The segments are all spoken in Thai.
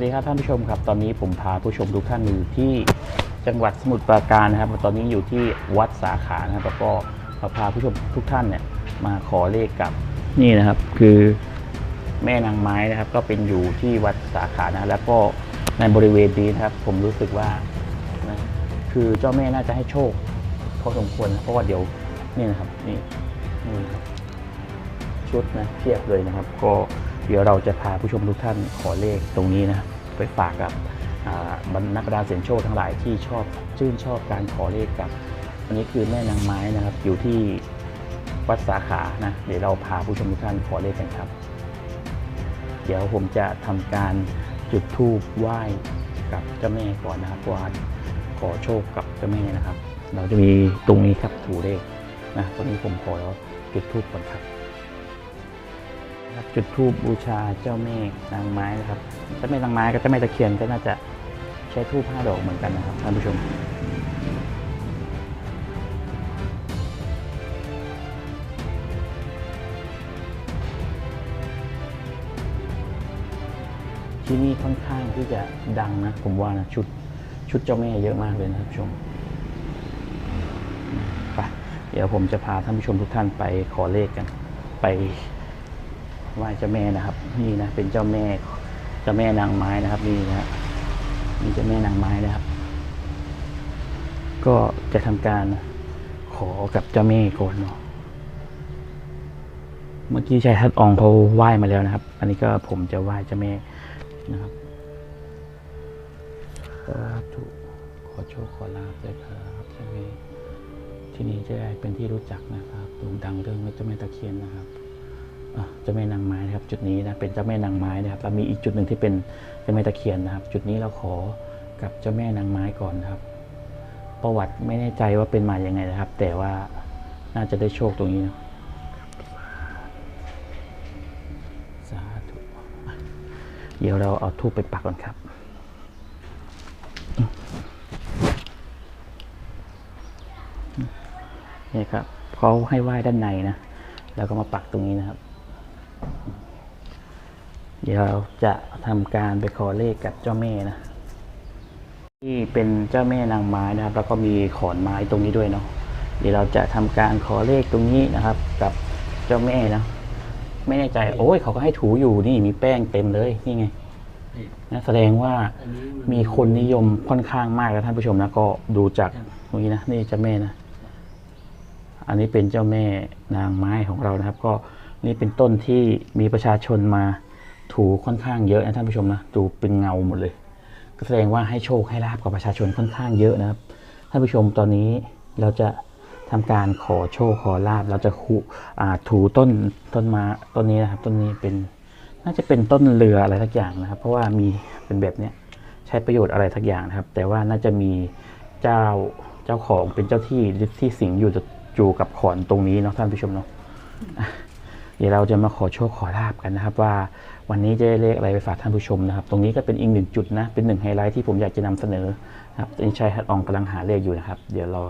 วัสดีครับท่านผู้ชมครับ ตอนนี้ผมพาผู้ชมทุกท่านอยู่ที่จังหวัดสมุทรปราการนะครับ ตอนนี้อยู่ที่วัดสาขานะครับแล้วก็มาพาผู้ชมทุกท่านเนี่ยมาขอเลขกับนี่นะครับ คือแม่นางไม้นะครับ ก็เป็นอยู่ที่วัดสาขานะแล้วก็ในบริเวณนี้นะครับ ผมรู้สึกว่านะคือเจ้าแม่น่าจะให้โชคพอสมควรนะเพราะว่าเดี๋ยวนี่นะครับนี่นี่ครับชุดนะเทียบเลยนะครับ ก็เดี๋ยวเราจะพาผู้ชมทุกท่านขอเลขตรงนี้นะครับ ไปฝากกับบรรนักดาเสียงโชคทั้งหลายที่ชอบชื่นชอบการขอเลขกับอันนี้คือแม่นางไม้นะครับ อยู่ที่วัดสาขานะเดี๋ยวเราพาผู้ชมทุกท่านขอเลขกันครับ เดี๋ยวผมจะทำการจุดธูปไหว้กับเจ้าแม่ก่อนนะครับว่าขอโชคกับเจ้าแม่นะครับ เราจะมีตรงนี้ครับถูเลขนะตรงนี้ผมขอจุดธูปก่อนครับ ครับจุดธูปบูชาเจ้าแม่นางไม้นะครับเจ้าแม่นางไม้กับเจ้าแม่ตะเคียนก็น่าจะใช้ธูปห้าดอกเหมือนกันนะครับท่านผู้ชมที่นี่ค่อนข้างที่จะดังนะผมว่านะชุดชุดเจ้าแม่เยอะมากเลยนะครับผู้ชมไปเดี๋ยวผมจะพาท่านผู้ชมทุกท่านไปขอเลขกัน ไป ไหว้เจ้าแม่นะครับ นี่นะเป็นเจ้าแม่เจ้าแม่นางไม้นะครับ นี่นะนี่เจ้าแม่นางไม้นะครับ ก็จะทำการขอกับเจ้าแม่ก่อนเนาะเมื่อกี้ชายทัดอองเขาไหว้มาแล้วนะครับ อันนี้ก็ผมจะไหว้เจ้าแม่นะครับสาธุขอโชคขอลาบเลยครับเจ้าแม่ที่นี่จะได้เป็นที่รู้จักนะครับโด่งดังเรื่องเจ้าแม่ตะเคียนนะครับ เจ้าแม่นางไม้นะครับ จุดนี้นะเป็นเจ้าแม่นางไม้นะครับแล้วมีอีกจุดหนึ่งที่เป็นเจ้าแม่ตะเคียนนะครับ จุดนี้เราขอกับเจ้าแม่นางไม้ก่อนนะครับ ประวัติไม่แน่ใจว่าเป็นมาอย่างไงนะครับ แต่ว่าน่าจะได้โชคตรงนี้นะสาธุอะเดี๋ยวเราเอาทูบไปปักก่อนครับนี่ครับเขาให้ไหว้ด้านในนะ แล้วก็มาปักตรงนี้นะครับ เดี๋ยวเราจะทำการไปขอเลขกับเจ้าแม่นะ ที่เป็นเจ้าแม่นางไม้นะครับ แล้วก็มีขอนไม้ตรงนี้ด้วยเนาะเดี๋ยวเราจะทำการขอเลขตรงนี้นะครับ กับเจ้าแม่นะไม่แน่ใจ โอ้ยเขาก็ให้ถูอยู่นี่มีแป้งเต็มเลยนี่ไงนะแสดงว่ามีคนนิยมค่อนข้างมากนะท่านผู้ชมนะก็ดูจากตรงนี้นะนี่เจ้าแม่นะ อันนี้เป็นเจ้าแม่นางไม้ของเรานะครับ ก็ นี่เป็นต้นที่มีประชาชนมาถูค่อนข้างเยอะนะท่านผู้ชมนะดูเป็นเงาหมดเลย ก็แสดงว่าให้โชคให้ลาบกับประชาชนค่อนข้างเยอะนะครับ ท่านผู้ชมตอนนี้เราจะทำการขอโชคขอลาบเราจะคูถูต้นต้นมาต้นนี้นะครับ ต้นนี้เป็นน่าจะเป็นต้นเรืออะไรทักอย่างนะครับ เพราะว่ามีเป็นแบบเนี้ยใช้ประโยชน์อะไรทักอย่างนะครับ แต่ว่าน่าจะมีเจ้าเจ้าของเป็นเจ้าที่ที่สิงอยู่อยู่กับขอนตรงนี้เนาะท่านผู้ชมเนาะ เดี๋ยวเราจะมาขอโชคขอลาบกันนะครับ ว่าวันนี้จะได้เลขอะไรไปฝากท่านผู้ชมนะครับ ตรงนี้ก็เป็นอีกหนึ่งจุดนะ เป็นหนึ่งไฮไลท์ที่ผมอยากจะนำเสนอนะครับอนนี้ชัยทัดอองกำลังหาเลขอยู่นะครับ เดี๋ยวเรา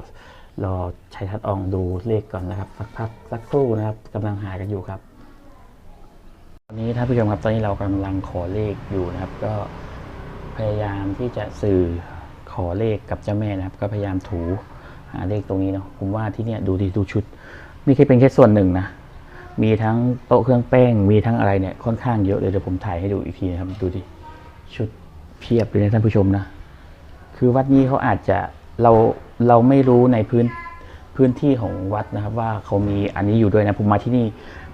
รอชัยทัดอองดูเลขก่อนนะครับสักพักสักครู่นะครับกำลังหากันอยู่ครับตอนนี้ท่านผู้ชมครับตอนนี้เรากำลังขอเลขอยู่นะครับ ก็พยายามที่จะสื่อขอเลขกับเจ้าแม่นะครับ ก็พยายามถูหาเลขตรงนี้เนาะผมว่าที่เนี่ยดูดีดูชุดนี่แค่เป็นแค่ส่วนหนึ่งนะ มีทั้งโต๊ะเครื่องแป้ง มีทั้งอะไรเนี่ยค่อนข้างเยอะเลยเดี๋ยวผมถ่ายให้ดูอีกทีนะครับดูดิชุดเพียบเลยนะท่านผู้ชมนะ คือวัดนี้เขาอาจจะเราเราไม่รู้ในพื้นพื้นที่ของวัดนะครับ ว่าเขามีอันนี้อยู่ด้วยนะผมมาที่นี่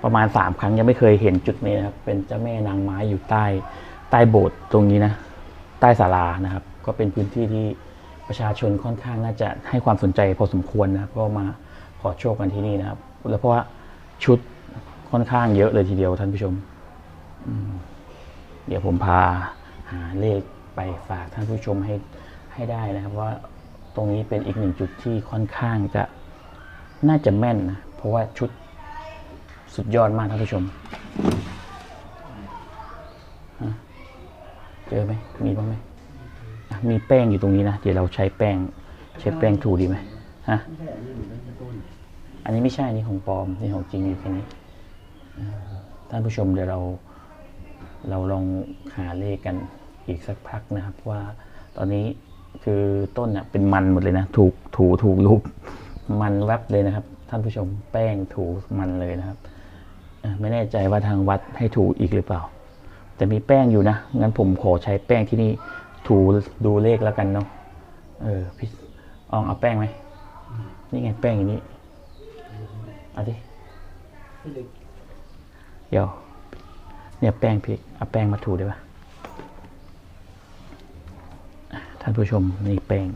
ประมาณสามครั้งยังไม่เคยเห็นจุดนี้นะครับ เป็นเจ้าแม่นางไม้อยู่ใต้ใต้โบสถ์ตรงนี้นะ ใต้ศาลานะครับ ก็เป็นพื้นที่ที่ประชาชนค่อนข้างน่าจะให้ความสนใจพอสมควรนะก็มาขอโชคกันที่นี่นะครับ แล้วเพราะว่าชุด ค่อนข้างเยอะเลยทีเดียวท่านผู้ชม เดี๋ยวผมพาหาเลขไปฝากท่านผู้ชมให้ให้ได้นะครับว่าตรงนี้เป็นอีกหนึ่งจุดที่ค่อนข้างจะน่าจะแม่นนะเพราะว่าชุดสุดยอดมากท่านผู้ชม เจอไหมมีบ้างไหมมีแป้งอยู่ตรงนี้นะ เดี๋ยวเราใช้แป้ง ใช้แป้งถูดีไหมฮะอันนี้ไม่ใช่นี่ของปลอมนี่ของจริงอยู่แค่นี้ ท่านผู้ชมเดี๋ยวเราเราลองหาเลขกันอีกสักพักนะครับ ว่าตอนนี้คือต้นเนี่ยเป็นมันหมดเลยนะ ถูกถูถูกรูปมันแวบเลยนะครับ ท่านผู้ชมแป้งถูมันเลยนะครับไม่แน่ใจว่าทางวัดให้ถูอีกหรือเปล่า แต่มีแป้งอยู่นะงั้นผมขอใช้แป้งที่นี่ถูดูเลขแล้วกันเนาะเออพี่อองเอาแป้งไหมนี่ไงแป้งอย่างนี้เอาดิ เดี๋ยว เนี่ยแป้งพี่เอาแป้งมาถูได้ปะอะท่านผู้ชมนี่แป้ง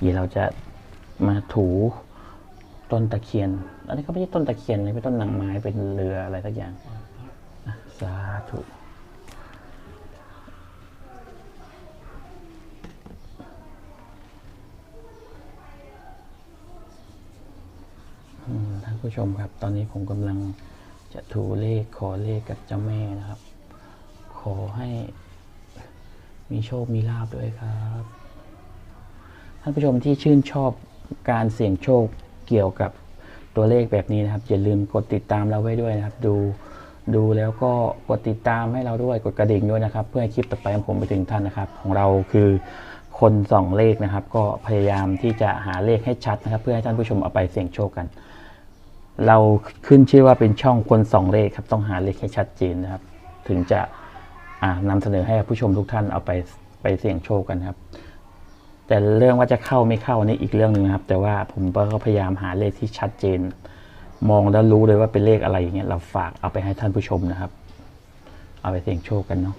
เดี๋ยวเราจะมาถูต้นตะเคียน อันนี้ก็ไม่ใช่ต้นตะเคียนเลยเป็นต้นหนางไม้เป็นเรืออะไรสักอย่างอะสาธุท่านผู้ชมครับ ตอนนี้ผมกำลัง จะถูเลขขอเลขกับเจ้าแม่นะครับ ขอให้มีโชคมีลาบด้วยครับท่านผู้ชมที่ชื่นชอบการเสี่ยงโชคเกี่ยวกับตัวเลขแบบนี้นะครับ อย่าลืมกดติดตามเราไว้ด้วยนะครับ ดูดูแล้วก็กดติดตามให้เราด้วยกดกระดิ่งด้วยนะครับ เพื่อให้คลิปต่อไปของผมไปถึงท่านนะครับ ของเราคือคนส่องเลขนะครับ ก็พยายามที่จะหาเลขให้ชัดนะครับ เพื่อให้ท่านผู้ชมเอาไปเสี่ยงโชคกัน เราขึ้นชื่อว่าเป็นช่องคนสองเลขครับ ต้องหาเลขให้ชัดเจนนะครับ ถึงจะอ่านำเสนอให้ผู้ชมทุกท่านเอาไปไปเสี่ยงโชคกันครับ แต่เรื่องว่าจะเข้าไม่เข้านี่อีกเรื่องหนึ่งครับ แต่ว่าผมก็พยายามหาเลขที่ชัดเจน มองแล้วรู้เลยว่าเป็นเลขอะไรอย่างเงี้ยเราฝากเอาไปให้ท่านผู้ชมนะครับ เอาไปเสี่ยงโชคกันเนาะ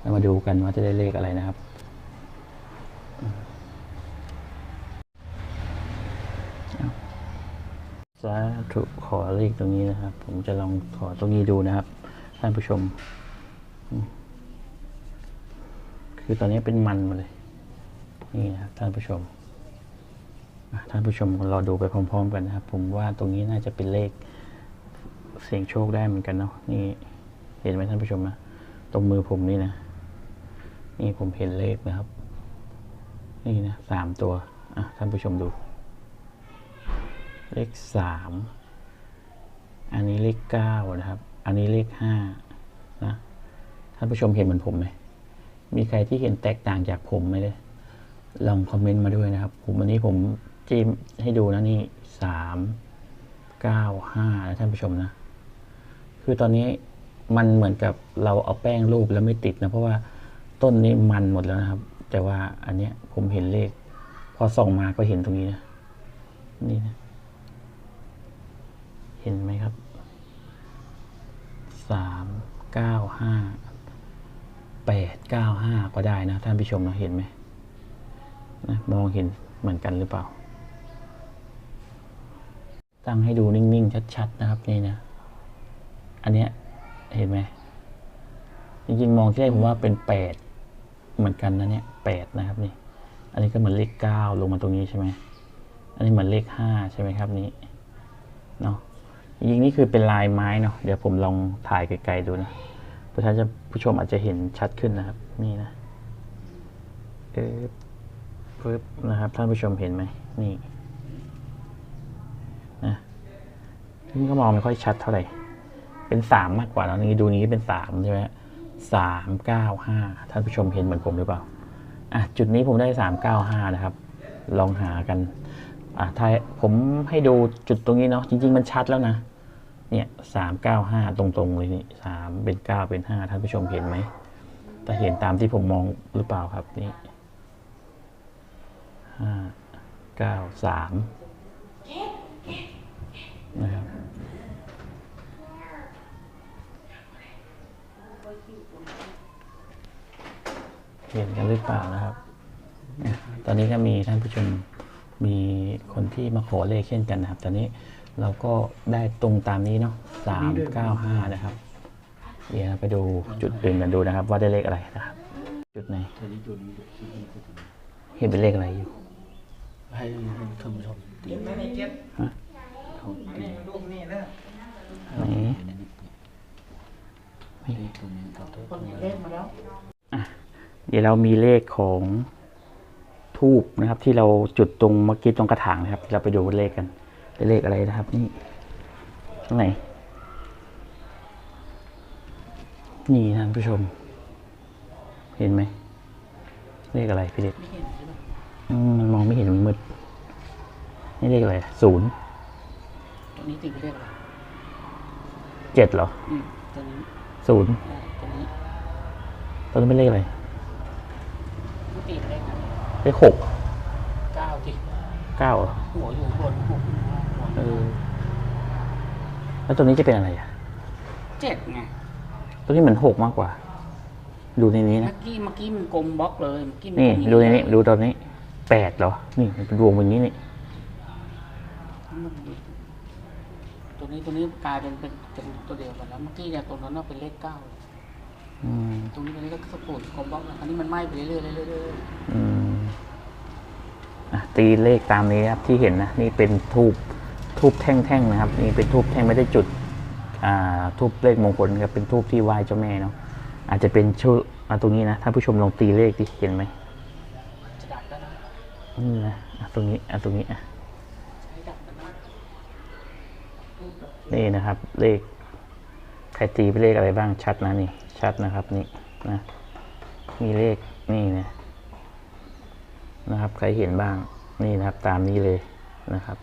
แล้วมาดูกันว่าจะได้เลขอะไรนะครับ สาธุขอเลขตรงนี้นะครับ ผมจะลองขอตรงนี้ดูนะครับ ท่านผู้ชม คือตอนนี้เป็นมันมาเลย นี่นะครับท่านผู้ชมท่านผู้ชมรอดูไปพร้อม ๆ กันนะครับ ผมว่าตรงนี้น่าจะเป็นเลขเสียงโชคได้เหมือนกันเนาะนี่ เห็นไหมท่านผู้ชมนะตรงมือผมนี่นะ นี่ผมเห็นเลขนะครับ นี่นะสามตัวอะท่านผู้ชมดู ขสามอันนี้เลขเก้านะครับ อันนี้เลขห้านะ ท่านผู้ชมเห็นเหมือนผมไหม มีใครที่เห็นแตกต่างจากผมไหมเลย ลองคอมเมนต์มาด้วยนะครับ ผมวันนี้ผมจิ้มให้ดูนะนี่สามเก้าห้านะท่านผู้ชมนะ คือตอนนี้มันเหมือนกับเราเอาแป้งรูปแล้วไม่ติดนะ เพราะว่าต้นนี้มันหมดแล้วนะครับ แต่ว่าอันเนี้ยผมเห็นเลข พอส่องมาก็เห็นตรงนี้นะ นี่นะ เห็นไหมครับสามเก้าห้าแปดเก้าห้าก็ได้นะท่านผู้ชมนะเห็นไหมนะมองเห็นเหมือนกันหรือเปล่า ตั้งให้ดูนิ่งๆ ชัดๆ นะครับนี่นะ อันเนี้ยเห็นไหมจริงๆ มองที่แรกผมว่าเป็นแปดเหมือนกันนะเนี่ยแปดนะครับนี่ อันนี้ก็เหมือนเลขเก้าลงมาตรงนี้ใช่ไหม อันนี้เหมือนเลขห้าใช่ไหมครับนี้เนาะ จริงนี่คือเป็นลายไม้เนาะเดี๋ยวผมลองถ่ายไกลๆดูนะเพื่อท่านจะผู้ชมอาจจะเห็นชัดขึ้นนะครับ นี่นะเออปึ๊บนะครับท่านผู้ชมเห็นไหมนี่นะนี่ก็มองไม่ค่อยชัดเท่าไหร่ เป็นสามมากกว่าแล้วนี่ดูนี้เป็นสามใช่ไหมสามเก้าห้าท่านผู้ชมเห็นเหมือนผมหรือเปล่าอะจุดนี้ผมได้สามเก้าห้านะครับ ลองหากันอะถ้าผมให้ดูจุดตรงนี้เนาะจริง ๆ มันชัดแล้วนะ เนี่ยสามเก้าห้าตรงๆเลยนี่สามเป็นเก้าเป็นห้าท่านผู้ชมเห็นไหมแต่เห็นตามที่ผมมองหรือเปล่าครับนี่ห้าเก้าสามนะครับเห็นกันหรือเปล่านะครับ ตอนนี้ก็มีท่านผู้ชมมีคนที่มาขอเลขเช่นกันนะครับ ตอนนี้ เราก็ได้ตรงตามนี้เนาะสามเก้าห้านะครับ เดี๋ยวเราไปดูจุดอื่นกันดูนะครับ ว่าได้เลขอะไรนะครับ จุดไหนทีนี้จุดนี้ที่นี่คือจุดนี้เห็นเป็นเลขอะไรอยู่ ให้ให้ท่านผู้ชมตีไม่มีเก็บฮะเขาตีนี่ลูกนี่นะไหนเลขตรงนี้เราตัวคนเล่นมาแล้วเดี๋ยวเรามีเลขของทูบนะครับ ที่เราจุดตรงเมื่อกี้ตรงกระถางนะครับที่เราไปดูเลขกัน ได้เลขอะไรนะครับนี่ตรงไหนนี่ท่านผู้ชม เห็นไหมเลขอะไรพี่เล็กไม่เห็นใช่ไหมอืมมันมองไม่เห็นมันมืดนี่เลขอะไรศูนย์ตัวนี้ติดไปเรียกอะไรเจ็ดเหรออืมตัวนี้ศูนย์อ่าตัวนี้ตอนนี้เป็นเลขอะไรมันติดเลขอะไรเลขหกเก้าที่เก้าเหรอหัวอยู่ข้างบน เออ แล้วตัวนี้จะเป็นอะไรอะ เจ็ดไง ตัวนี้เหมือนหกมากกว่า ดูในนี้เมื่นะ อกี้เมื่อกี้มันกลมบล็อกเลยเมื่อกี้มันี่กลมดูในนี้ดูตอนนี้แปดเหรอ นี่มันเป็นดวงแบบนี้นี่ ตัวนี้ตัวนี้กลายเป็นเป็นเป็นตัวเดียวกันแล้วเมื่อกี้เนี่ยตรงนั้นน่ะเป็นเลขเก้าอืม ตรงนี้ตรงนี้ก็สปูนกลมบล็อกแล้วอันนี้มันไหม้ไปเรื่อยๆเรื่อยๆเรื่อยอืมอะตีเลขตามนี้ครับที่เห็นนะ นี่เป็นทูบ ทูบแท่งๆนะครับนี่เป็นทูบแท่งไม่ได้จุดทูบเลขมงคลครับเป็นทูบที่ไหว้เจ้าแม่เนาะอาจจะเป็นชื่อตรงนี้นะท่านผู้ชมลองตีเลขดิเห็นไหมจะดับแล้วนะนี่นะตรงนี้อะตรงนี้อะนะนี่นะครับเลขใครตีเป็นเลขอะไรบ้างชัดนะนี่ชัดนะครับนี่นะมีเลขนี่นะนะครับใครเห็นบ้างนี่นะครับตามนี้เลยนะครับ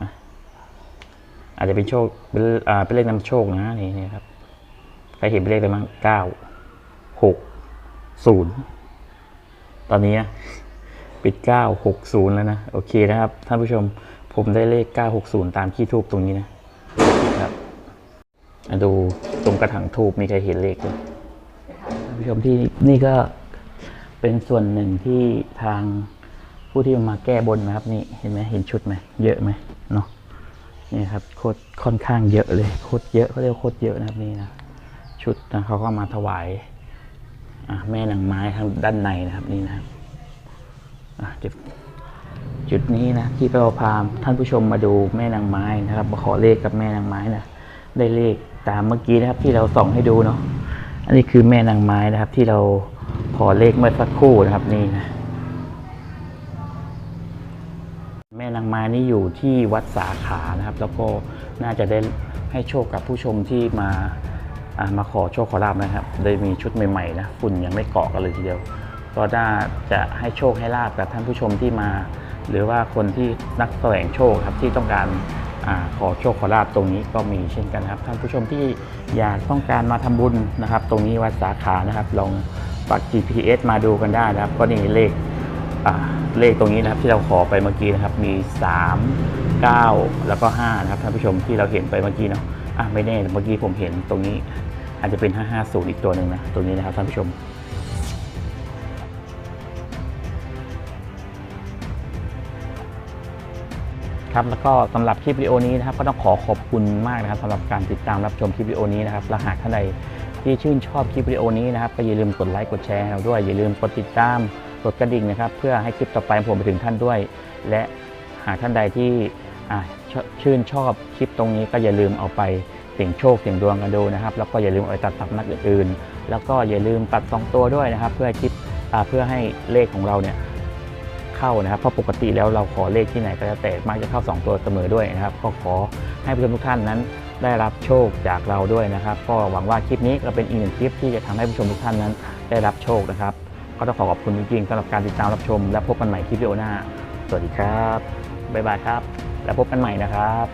อะ อาจจะเป็นโชคเป็นอ่าเป็นเลขนำโชคนะนี่นี่ครับใครเห็นเป็นเลขอะไรบ้างเก้าหกศูนย์ตอนนี้นะปิดเก้าหกศูนย์แล้วนะ โอเคนะครับ ท่านผู้ชมผมได้เลขเก้าหกศูนย์ตามขี้ทูบตรงนี้นะครับอะดูตรงกระถางทูบมีใครเห็นเลขเลยท่านผู้ชมที่นี่ก็เป็นส่วนหนึ่งที่ทางผู้ที่มาแก้บนนะครับ นี่เห็นไหมเห็นชุดไหมเยอะไหมเนาะ นี่ครับโคตรค่อนข้างเยอะเลยโคตรเยอะเขาเรียกโคตรเยอะนะครับนี่นะชุดนะเขาก็มาถวายแม่นางไม้ทางด้านในนะครับนี่นะครับอะเดี๋ยวจุดนี้นะที่เราพาท่านผู้ชมมาดูแม่นางไม้นะครับมาขอเลขกับแม่นางไม้นะได้เลขตามเมื่อกี้นะครับที่เราส่องให้ดูเนาะอันนี้คือแม่นางไม้นะครับ ที่เราขอเลขเมื่อสักครู่นะครับนี่นะแมานี่อยู่ที่วัดสาขานะครับ แล้วก็น่าจะได้ให้โชคกับผู้ชมที่มามาขอโชคขอลาบนะครับ โดยมีชุดใหม่ๆนะฝุ่นยังไม่เกาะกันเลยทีเดียว ก็น่าจะให้โชคให้ลาบกับท่านผู้ชมที่มา หรือว่าคนที่นักแสวงโชคครับที่ต้องการอขอโชคขอลาบตรงนี้ก็มีเช่นกันครับ ท่านผู้ชมที่อยากต้องการมาทำบุญนะครับ ตรงนี้วัดสาขานะครับลองปัก GPS มาดูกันได้นะครับ ก็นี่เลข เลขตรงนี้นะครับที่เราขอไปเมื่อกี้นะครับมี 3 9 แล้วก็5นะครับท่านผู้ชมที่เราเห็นไปเมื่อกี้เนาะอะไม่แน่เมื่อกี้ผมเห็นตรงนี้อาจจะเป็น 550 อีกตัวหนึ่งนะตรงนี้นะครับท่านผู้ชมครับแล้วก็สำหรับคลิปวิดีโอนี้นะครับก็ต้องขอขอบคุณมากนะครับสำหรับการติดตามรับชมคลิปวิดีโอนี้นะครับและหากท่านใดที่ชื่นชอบคลิปวิดีโอนี้นะครับก็อย่าลืมกดไลค์กดแชร์เราด้วยอย่าลืมกดติดตาม กดกระดิ่งนะครับ เพื่อให้คลิปต่อไปผมไปถึงท่านด้วย และหากท่านใดที่ชชื่นชอบคลิปตรงนี้ก็อย่าลืมเอาไปเสี่ยงโชคเสี่ยงดวงกันดูนะครับ แล้วก็อย่าลืมเอาไปตัดสับนักอื่นๆ แล้วก็อย่าลืมตัดสองตัวด้วยนะครับ เพื่อคลิปเพื่อให้เลขของเราเนี่ยเข้านะครับเพราะปกติแล้วเราขอเลขที่ไหนก็แล้วแต่มักจะเข้า 2 ตัวเสมอด้วยนะครับ ก็ขอให้ผู้ชมทุกท่านนั้นได้รับโชคจากเราด้วยนะครับ ก็หวังว่าคลิปนี้ก็เป็นอีกหนึ่งคลิปที่จะทำให้ผู้ชมทุกท่านนั้นได้รับโชคนะครับ ก็ต้องขอขอบคุณจริงๆสำหรับการติดตามรับชม และพบกันใหม่คลิปวิดีโอหน้า สวัสดีครับ บ๊ายบายครับ แล้วพบกันใหม่นะครับ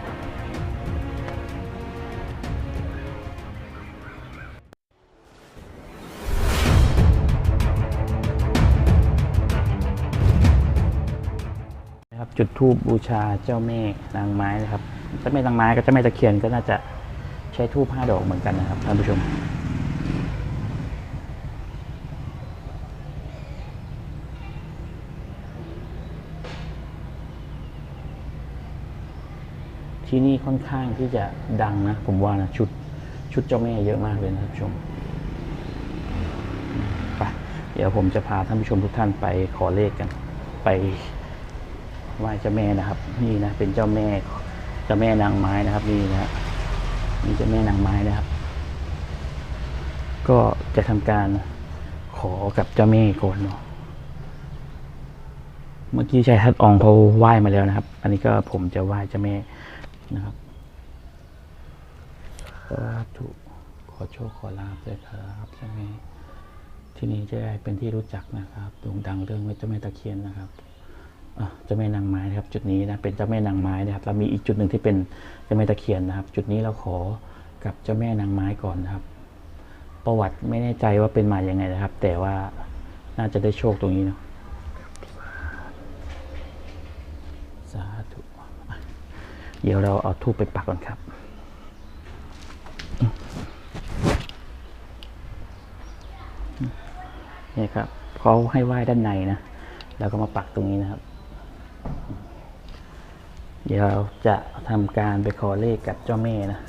นะครับจุดธูปบูชาเจ้าแม่นางไม้นะครับเจ้าแม่นางไม้กับเจ้าแม่ตะเคียนก็น่าจะใช้ธูปห้าดอกเหมือนกันนะครับท่านผู้ชม ที่นี่ค่อนข้างที่จะดังนะ ผมว่านะชุดชุดเจ้าแม่เยอะมากเลยนะท่านผู้ชมไปเดี๋ยวผมจะพาท่านผู้ชมทุกท่านไปขอเลขกัน ไปไหว้เจ้าแม่นะครับ นี่นะเป็นเจ้าแม่เจ้าแม่นางไม้นะครับ นี่นะนี่เจ้าแม่นางไม้นะครับ ก็จะทำการขอกับเจ้าแม่ก่อนเนาะเมื่อกี้ชายทัดอองเขาไหว้มาแล้วนะครับ อันนี้ก็ผมจะไหว้เจ้าแม่ นะครับสาธุขอโชคขอลาบด้วยครับเจ้าแม่ที่นี่จะได้เป็นที่รู้จักนะครับโด่งดังเรื่องเจ้าแม่ตะเคียนนะครับเจ้าแม่นางไม้นะครับ จุดนี้นะเป็นเจ้าแม่นางไม้นะครับแล้วมีอีกจุดหนึ่งที่เป็นเจ้าแม่ตะเคียนนะครับ จุดนี้เราขอกับเจ้าแม่นางไม้ก่อนนะครับ ประวัติไม่แน่ใจว่าเป็นมาอย่างไงนะครับ แต่ว่าน่าจะได้โชคตรงนี้เนาะสาธุอะ เดี๋ยวเราเอาทูบไปปักก่อนครับ นี่ครับเขาให้ไหว้ด้านในนะ แล้วก็มาปักตรงนี้นะครับ เดี๋ยวเราจะทำการไปขอเลขกับเจ้าแม่นะ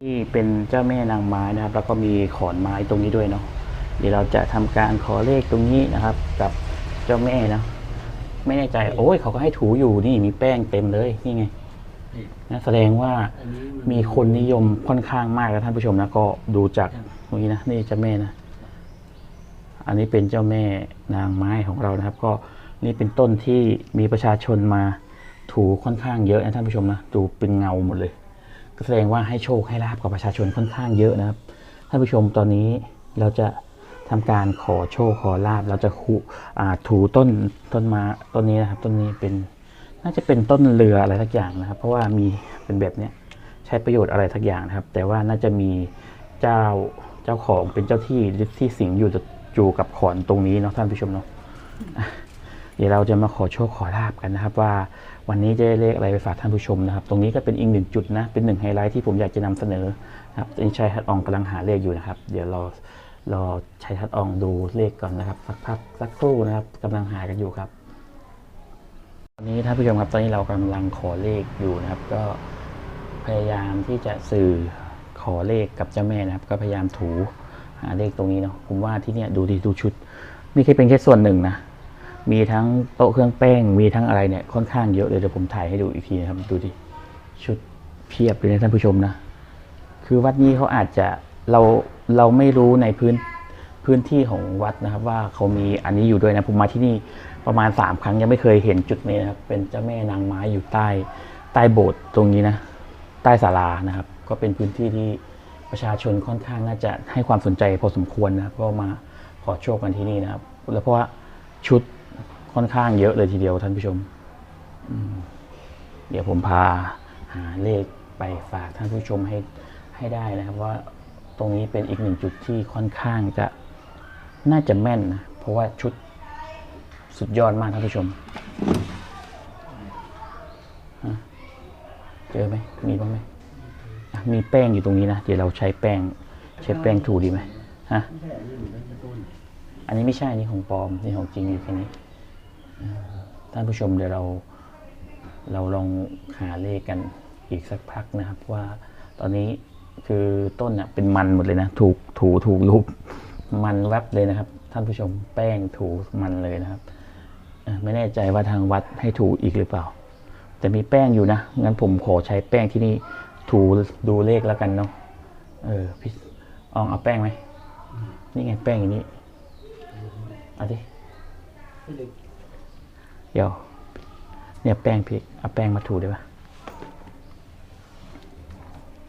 ที่เป็นเจ้าแม่นางไม้นะครับ แล้วก็มีขอนไม้ตรงนี้ด้วยเนาะ เดี๋ยวเราจะทำการขอเลขตรงนี้นะครับ กับเจ้าแม่นะ ไม่แน่ใจ โอ้ยเขาก็ให้ถูอยู่นี่มีแป้งเต็มเลยนี่ไงนี่นะแสดงว่าอันนี้มีคนนิยมค่อนข้างมากนะท่านผู้ชมนะก็ดูจากตรงนี้นะนี่เจ้าแม่นะ อันนี้เป็นเจ้าแม่นางไม้ของเรานะครับ ก็นี่เป็นต้นที่มีประชาชนมาถูค่อนข้างเยอะนะท่านผู้ชมนะดูเป็นเงาหมดเลย ก็แสดงว่าให้โชคให้ลาบกับประชาชนค่อนข้างเยอะนะครับ ท่านผู้ชมตอนนี้เราจะ ทำการขอโชคขอลาบเราจะคุอ่าถูต้นต้นมาต้นนี้นะครับ ต้นนี้เป็นน่าจะเป็นต้นเรืออะไรทักอย่างนะครับ เพราะว่ามีเป็นแบบเนี้ยใช้ประโยชน์อะไรทักอย่างนะครับ แต่ว่าน่าจะมีเจ้าเจ้าของเป็นเจ้าที่ที่สิงอยู่อยู่กับขอนตรงนี้เนาะท่านผู้ชมเนาะเดี๋ยวเราจะมาขอโชคขอลาบกันนะครับ ว่าวันนี้จะได้เลขอะไรไปฝากท่านผู้ชมนะครับ ตรงนี้ก็เป็นอีกหนึ่งจุดนะเป็นหนึ่งไฮไลท์ที่ผมอยากจะนำเสนอครับตอนนี้ชายทัดอองกำลังหาเลขอยู่นะครับ เดี๋ยวเรา รอชายทัดอองดูเลขก่อนนะครับสักพักสักครู่นะครับกำลังหากันอยู่ครับตอนนี้ท่านผู้ชมครับตอนนี้เรากำลังขอเลขอยู่นะครับ ก็พยายามที่จะสื่อขอเลขกับเจ้าแม่นะครับ ก็พยายามถูหาเลขตรงนี้เนาะผมว่าที่เนี่ยดูดีดูชุด นี่แค่เป็นแค่ส่วนหนึ่งนะมีทั้งโต๊ะเครื่องแป้ง มีทั้งอะไรเนี่ยค่อนข้างเยอะเลยเดี๋ยวผมถ่ายให้ดูอีกทีนะครับดูดิชุดเพียบเลยนะท่านผู้ชมนะ คือวัดนี้เขาอาจจะ เราเราไม่รู้ในพื้นพื้นที่ของวัดนะครับ ว่าเขามีอันนี้อยู่ด้วยนะผมมาที่นี่ประมาณสามครั้งยังไม่เคยเห็นจุดนี้นะครับเป็นเจ้าแม่นางไม้อยู่ใต้ใต้โบสถ์ตรงนี้นะใต้ศาลานะครับ ก็เป็นพื้นที่ที่ประชาชนค่อนข้างน่าจะให้ความสนใจพอสมควรนะครับก็มาขอโชคกันที่นี่นะครับ แล้วเพราะว่าชุดค่อนข้างเยอะเลยทีเดียวท่านผู้ชมอืมเดี๋ยวผมพาหาเลขไปฝากท่านผู้ชมให้ให้ได้นะครับว่า ตรงนี้เป็นอีกหนึ่งจุดที่ค่อนข้างจะน่าจะแม่นนะเพราะว่าชุดสุดยอดมากท่านผู้ชมเจอไหมมีบ้างไหมมีแป้งอยู่ตรงนี้นะเดี๋ยวเราใช้แป้ง ใช้แป้งถูดีไหมฮะอันนี้อยู่ในต้นอันนี้ของปลอมนี่ของจริงอยู่แค่นี้ท่านผู้ชมเดี๋ยวเราเราลองหาเลขกันอีกสักพักนะครับว่าตอนนี้ คือต้นน่ะเป็นมันหมดเลยนะ ถูกถูถูกรูปมันแวบเลยนะครับ ท่านผู้ชมแป้งถูมันเลยนะครับไม่แน่ใจว่าทางวัดให้ถูอีกหรือเปล่า แต่มีแป้งอยู่นะงั้นผมขอใช้แป้งที่นี่ถูดูเลขแล้วกันเนาะเออพี่อองเอาแป้งไหมนี่ไงแป้งอย่างนี้เอาดิเดี๋ยวเนี่ยแป้งพี่เอาแป้งมาถูได้ปะ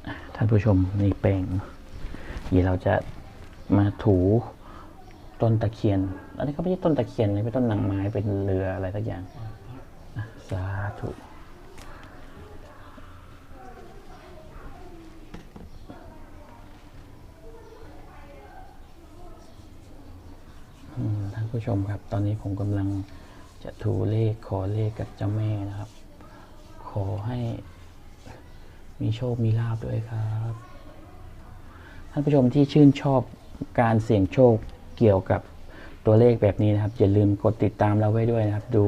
อะท่านผู้ชมนี่แป้งเดี๋ยวเราจะมาถูต้นตะเคียน อันนี้ก็ไม่ใช่ต้นตะเคียนเลยเป็นต้นนางไม้เป็นเรืออะไรสักอย่างสาธุท่านผู้ชมครับ ตอนนี้ผมกำลังจะถูเลขขอเลขกับเจ้าแม่นะครับ ขอให้ มีโชค มีลาบด้วยครับ ท่านผู้ชมที่ชื่นชอบการเสี่ยงโชคเกี่ยวกับตัวเลขแบบนี้นะครับ อย่าลืมกดติดตามเราไว้ด้วยนะครับ ดู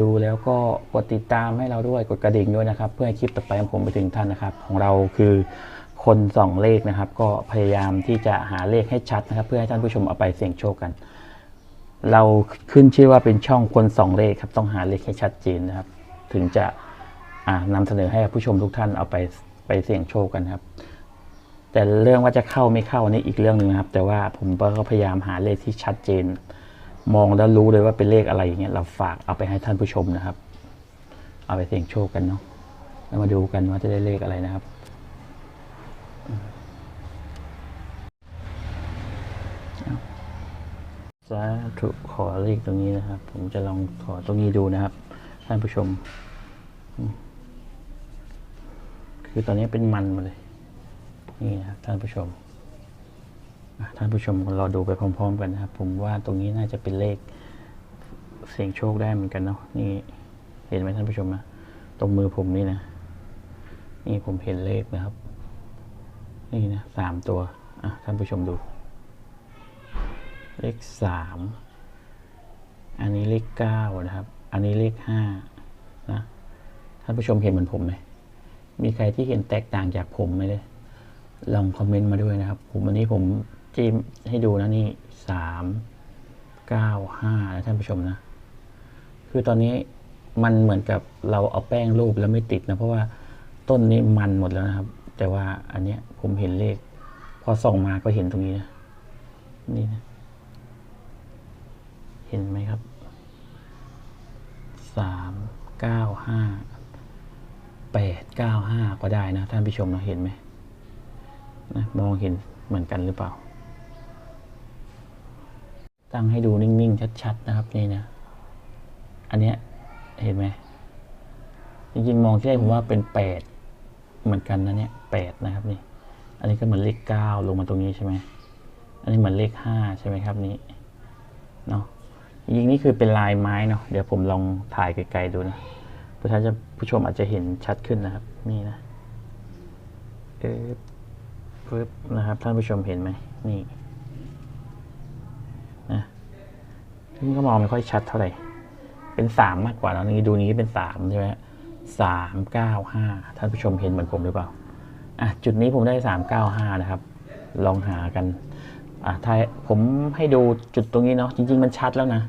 ดูแล้วก็กดติดตามให้เราด้วยกดกระดิ่งด้วยนะครับ เพื่อให้คลิปต่อไปของผมไปถึงท่านนะครับ ของเราคือคนส่องเลขนะครับ ก็พยายามที่จะหาเลขให้ชัดนะครับ เพื่อให้ท่านผู้ชมเอาไปเสี่ยงโชคกัน เราขึ้นชื่อว่าเป็นช่องคนสองเลขครับต้องหาเลขให้ชัดเจนนะครับ ถึงจะ นำเสนอให้ผู้ชมทุกท่านเอาไปไปเสี่ยงโชคกันครับ แต่เรื่องว่าจะเข้าไม่เข้านี่อีกเรื่องหนึ่งครับ แต่ว่าผมก็พยายามหาเลขที่ชัดเจน มองแล้วรู้เลยว่าเป็นเลขอะไรอย่างเงี้ยเราฝากเอาไปให้ท่านผู้ชมนะครับ เอาไปเสี่ยงโชคกันเนาะแล้วมาดูกันว่าจะได้เลขอะไรนะครับสาธุขอเลขตรงนี้นะครับ ผมจะลองขอตรงนี้ดูนะครับ ท่านผู้ชมอืม คือตอนนี้เป็นมันหมาเลย นี่นะครับท่านผู้ชมท่านผู้ชมรอดูไปพร้อม ๆ กันนะครับ ผมว่าตรงนี้น่าจะเป็นเลขเสียงโชคได้เหมือนกันเนาะนี่เห็นไหมท่านผู้ชมนะตรงมือผมนี่นะ นี่ผมเห็นเลขนะครับ นี่นะสามตัวอะท่านผู้ชมดู เลขสามอันนี้เลขเก้านะครับ อันนี้เลขห้านะท่านผู้ชมเห็นเหมือนผมไหม มีใครที่เห็นแตกต่างจากผมไหมเลยลองคอมเมนต์มาด้วยนะครับ ผมวันนี้ผมจิ้มให้ดูนะนี่สามเก้าห้านะท่านผู้ชมนะ คือตอนนี้มันเหมือนกับเราเอาแป้งรูปแล้วไม่ติดนะ เพราะว่าต้นนี้มันหมดแล้วนะครับ แต่ว่าอันเนี้ยผมเห็นเลข พอส่องมาก็เห็นตรงนี้นะนี่นะเห็นไหมครับสามเก้าห้า แปดเก้าห้าก็ได้นะ ท่านผู้ชมนะเห็นไหมนะมองเห็นเหมือนกันหรือเปล่า ตั้งให้ดูนิ่งๆ ชัดๆ นะครับนี่นะ อันเนี้ยเห็นไหมจริงๆ มองที่แรกผมว่าเป็นแปดเหมือนกันนะเนี่ยแปดนะครับนี่ อันนี้ก็เหมือนเลขเก้าลงมาตรงนี้ใช่ไหมอันนี้เหมือนเลขห้าใช่ไหมครับนี่เนาะจริงๆนี่คือเป็นลายไม้เนาะเดี๋ยวผมลองถ่ายไกลๆดูนะ ผู้ชมผู้ชมอาจจะเห็นชัดขึ้นนะครับ นี่นะเออปึ๊บนะครับ ท่านผู้ชมเห็นไหมนี่นะซึ่งก็มองไม่ค่อยชัดเท่าไหร่ เป็นสามมากกว่าแล้วนี่ดูนี้เป็นสามใช่ไหมสามเก้าห้าท่านผู้ชมเห็นเหมือนผมหรือเปล่าอะจุดนี้ผมได้สามเก้าห้านะครับ ลองหากันอะถ้าผมให้ดูจุดตรงนี้เนาะจริง ๆ มันชัดแล้วนะ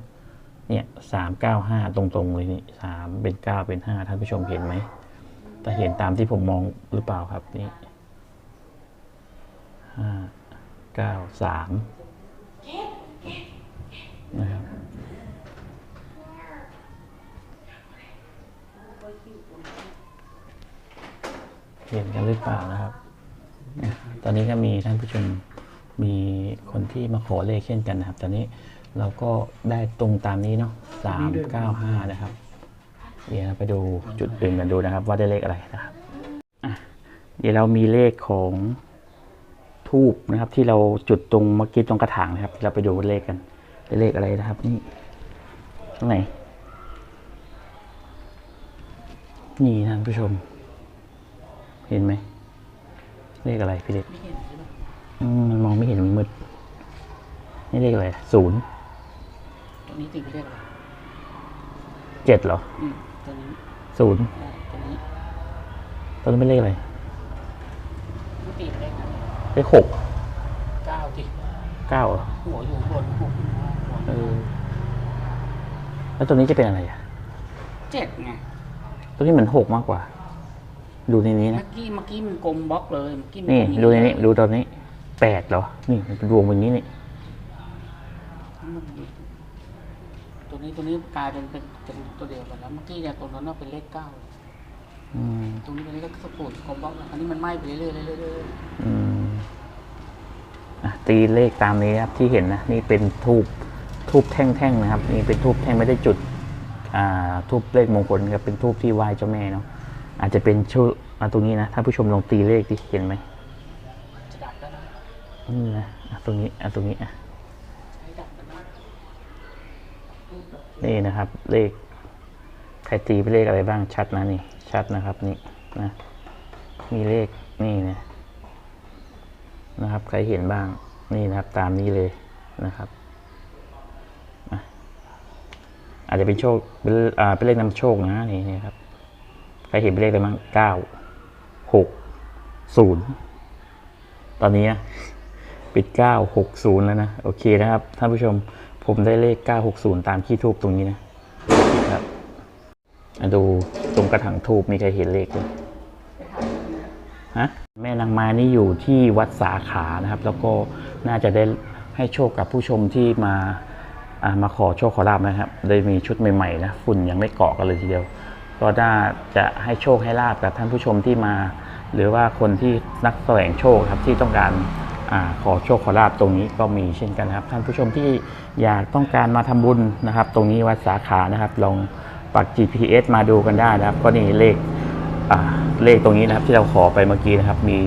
เนี่ยสามเก้าห้าตรงๆเลยนี่สามเป็นเก้าเป็นห้าท่านผู้ชมเห็นไหมแต่เห็นตามที่ผมมองหรือเปล่าครับนี่ห้าเก้าสามนะครับเห็นกันหรือเปล่านะครับ ตอนนี้ก็มีท่านผู้ชมมีคนที่มาขอเลขเช่นกันนะครับ ตอนนี้ เราก็ได้ตรงตามนี้เนาะสามเก้าห้านะครับ เดี๋ยวเราไปดูจุดอื่นกันดูนะครับ ว่าได้เลขอะไรนะครับเดี๋ยวเรามีเลขของทูบนะครับ ที่เราจุดตรงเมื่อกี้ตรงกระถางนะครับ เราไปดูเลขกันได้เลขอะไรนะครับนี่ตรงไหนนี่ท่านผู้ชม เห็นไหมเลขอะไรพี่เล็กมันมองไม่เห็นมันมืดนี่เลขอะไรศูนย์ ตัวนี้ติดไปเรียกอะไรเจ็ดเหรออืมตัวนี้ศูนย์ได้ตัวนี้ตอนนี้เป็นเลขอะไรไม่ติดเลขอะไรเลขหกเก้าติเก้าเหรอหัวอยู่ข้างบนหัวอยู่ข้างล่างหัวอเอยู่อแล้วตัวนี้จะเป็นอะไรอะ เจ็ดไง ตัวนี้เหมือนหกมากกว่า ดูในนี้เมื่นะอกี้เมื่อกี้มันกลมบล็อกเลยเมื่อกี้มันี่กลมดูในนี้ดูตอนนี้แปดเหรอ นี่มันเป็นรวมแบบนี้นี่ ตัวนี้ตัวนี้กลายเป็นเป็นเป็นตัวเดียวกันแล้วเมื่อกี้เนี่ยตรงนั้นน่ะเป็นเลขเก้าอืมตรงนี้ตรงนี้ก็สปูดกลมบล็อกแล้วอันนี้มันไหม้ไปเรื่อยๆเรื่อยๆเรื่อยอืมอะตีเลขตามนี้ครับที่เห็นนะนี่เป็นทูบทูบแท่งๆนะครับ นี่เป็นทูบแท่งไม่ได้จุด อ่าทูบเลขมงคลครับเป็นทูบที่ไหว้เจ้าแม่เนาะอาจจะเป็นชื่ออะตรงนี้นะถ้าผู้ชมลองตีเลขที่เห็นไหมๆจะดับแล้วนะ นี่นะอะตรงนี้อะตรงนี้อะ ใช้ดับแล้วนะ นี่นะครับเลขใครตีเป็นเลขอะไรบ้างชัดนะนี่ ชัดนะครับนี่นะมีเลขนี่นะนะครับ ใครเห็นบ้างนี่นะครับตามนี้เลยนะครับอาจจะเป็นโชคเป็นอ่าเป็นเลขนำโชคนะนี่นี่ครับใครเห็นเป็นเลขอะไรบ้างเก้าหกศูนย์ตอนนี้ปิดเก้าหกศูนย์แล้วนะ โอเคนะครับท่านผู้ชม ผมได้เลข 960 ตามขี้ทูบตรงนี้นะครับดูตรงกระถางทูบมีใครเห็นเลขไหมฮะแม่นางไม้นี่อยู่ที่วัดสาขานะครับ แล้วก็น่าจะได้ให้โชคกับผู้ชมที่มาอ่ามาขอโชคขอลาบนะครับ ได้มีชุดใหม่ๆนะฝุ่นยังไม่เกาะกันเลยทีเดียว ก็น่าจะให้โชคให้ลาบกับท่านผู้ชมที่มา หรือว่าคนที่นักแสวงโชคครับที่ต้องการ อขอโชคขอลาบตรงนี้ก็มีเช่นกันนะครับ ท่านผู้ชมที่อยากต้องการมาทำบุญนะครับ ตรงนี้วัดสาขานะครับ ลองปัก GPS มาดูกันได้นะครับ ก็นี่เลขเลขตรงนี้นะครับที่เราขอไปเมื่อกี้นะครับมี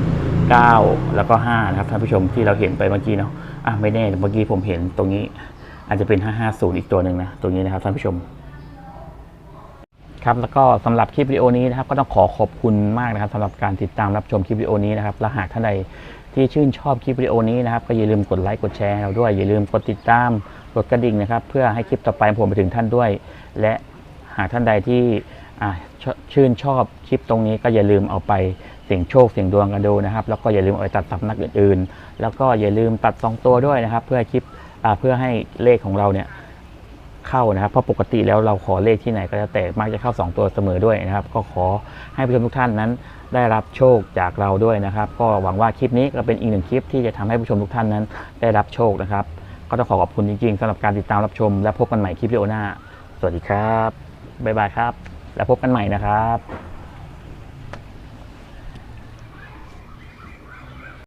3 9 แล้วก็5นะครับท่านผู้ชมที่เราเห็นไปเมื่อกี้เนาะอะไม่แน่เมื่อกี้ผมเห็นตรงนี้อาจจะเป็น 550 อีกตัวหนึ่งนะตรงนี้นะครับท่านผู้ชมครับแล้วก็สำหรับคลิปวิดีโอนี้นะครับก็ต้องขอขอบคุณมากนะครับสำหรับการติดตามรับชมคลิปวิดีโอนี้นะครับและหากท่านใด ที่ชื่นชอบคลิปวิดีโอนี้นะครับก็อย่าลืมกดไลค์กดแชร์ให้เราด้วย อย่าลืมกดติดตามกดกระดิ่งนะครับ เพื่อให้คลิปต่อไปผมไปถึงท่านด้วย และหากท่านใดที่ชื่นชอบคลิปตรงนี้ก็อย่าลืมเอาไปเสี่ยงโชคเสี่ยงดวงกันดูนะครับ แล้วก็อย่าลืมเอาไปตัดสับนักอื่นๆ แล้วก็อย่าลืมตัดสองตัวด้วยนะครับ เพื่อคลิปเพื่อให้เลขของเราเนี่ยเข้านะครับเพราะปกติแล้วเราขอเลขที่ไหนก็จะแต่มักจะเข้า 2 ตัวเสมอด้วยนะครับ ก็ขอให้ผู้ชมทุกท่านนั้น ได้รับโชคจากเราด้วยนะครับ ก็หวังว่าคลิปนี้ก็เป็นอีกหนึ่งคลิปที่จะทำให้ผู้ชมทุกท่านนั้น ได้รับโชคนะครับ ก็ต้องขอขอบคุณจริงๆสำหรับการติดตามรับชม และพบกันใหม่คลิปวิดีโอหน้า สวัสดีครับบ๊ายบายครับ แล้วพบกันใหม่นะครับ